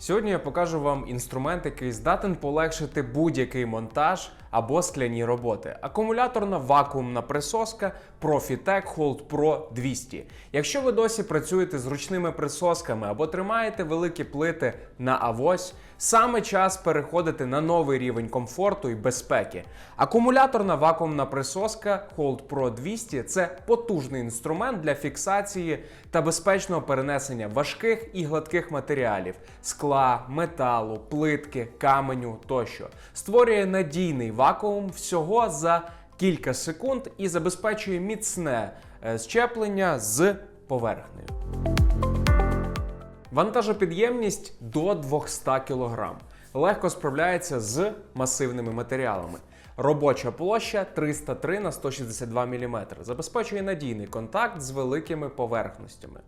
Сьогодні я покажу вам інструмент, який здатен полегшити будь-який монтаж або скляні роботи. Акумуляторна вакуумна присоска Profitec Hold Pro 200. Якщо ви досі працюєте з ручними присосками або тримаєте великі плити на авось, саме час переходити на новий рівень комфорту і безпеки. Акумуляторна вакуумна присоска Hold Pro 200 це потужний інструмент для фіксації та безпечного перенесення важких і гладких матеріалів скла, металу, плитки, каменю тощо. Створює надійний вакуум всього за кілька секунд і забезпечує міцне е, щеплення з поверхнею. Вантажопідємність до 200 кг. Легко справляється з масивними матеріалами. Робоча площа 303 на 162 мм. Забезпечує надійний контакт з великими поверхностями.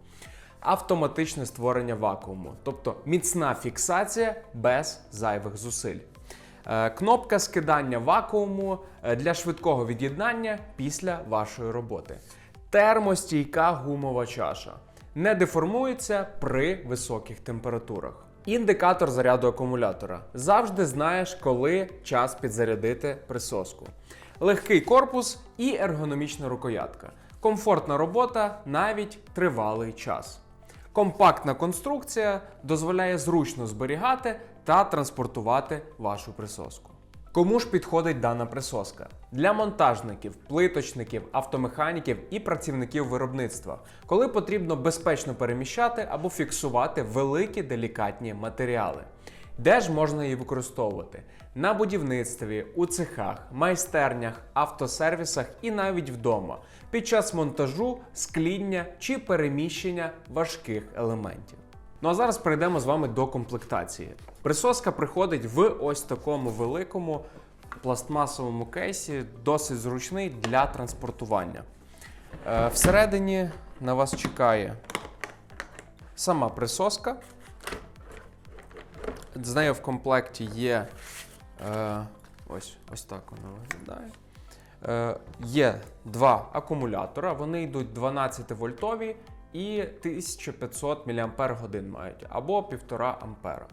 Автоматичне створення вакууму, тобто міцна фіксація без зайвих зусиль. Е, Кнопка скидання вакууму е, для швидкого від'єднання після вашої роботи. Термостійка гумова чаша. Не деформується при високих температурах. Індикатор заряду акумулятора. Завжди знаєш, коли час підзарядити присоску. Легкий корпус і ергономічна рукоятка. Комфортна робота навіть тривалий час. Компактна конструкція дозволяє зручно зберігати та транспортувати вашу присоску. Кому ж підходить дана присоска? Для монтажників, плиточників, автомеханіків і працівників виробництва, коли потрібно безпечно переміщати або фіксувати великі делікатні матеріали. Де ж можна її використовувати? На будівництві, у цехах, майстернях, автосервісах і навіть вдома під час монтажу, скління чи переміщення важких елементів. Ну а зараз перейдемо з вами до комплектації. Присоска приходить в ось такому великому пластмасовому кейсі, досить зручний для транспортування. Е, всередині на вас чекає сама присоска. З нею в комплекті є е, ось, ось так вона виглядає. Е, є два акумулятора, вони йдуть 12 вольтові і 1500 мАч мають, або 1,5 ампера.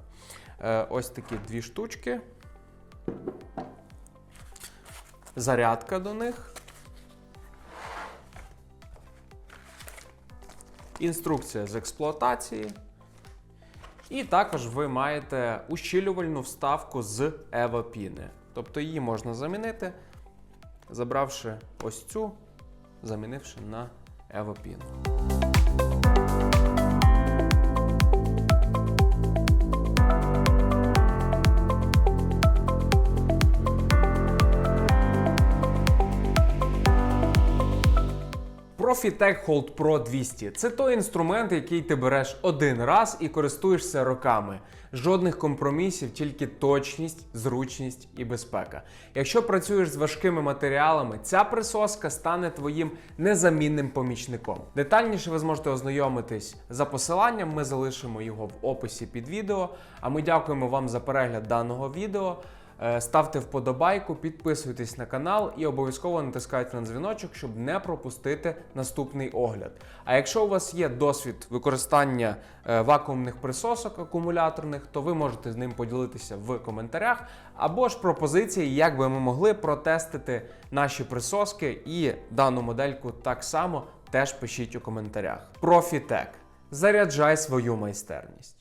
Е, ось такі дві штучки. Зарядка до них. Інструкція з експлуатації. І також ви маєте ущільнювальну вставку з евапіни. Тобто її можна замінити, забравши ось цю, замінивши на евапіну. Profitec Hold Pro 200 це той інструмент, який ти береш один раз і користуєшся роками. Жодних компромісів, тільки точність, зручність і безпека. Якщо працюєш з важкими матеріалами, ця присоска стане твоїм незамінним помічником. Детальніше ви зможете ознайомитись за посиланням. Ми залишимо його в описі під відео. А ми дякуємо вам за перегляд даного відео. Е, Ставте вподобайку, підписуйтесь на канал і обов'язково натискайте на дзвіночок, щоб не пропустити наступний огляд. А якщо у вас є досвід використання е, вакуумних присосок акумуляторних, то ви можете з ним поділитися в коментарях, або ж пропозиції, як би ми могли протестити наші присоски і дану модельку так само теж пишіть у коментарях. Profitec. Заряджай свою майстерність.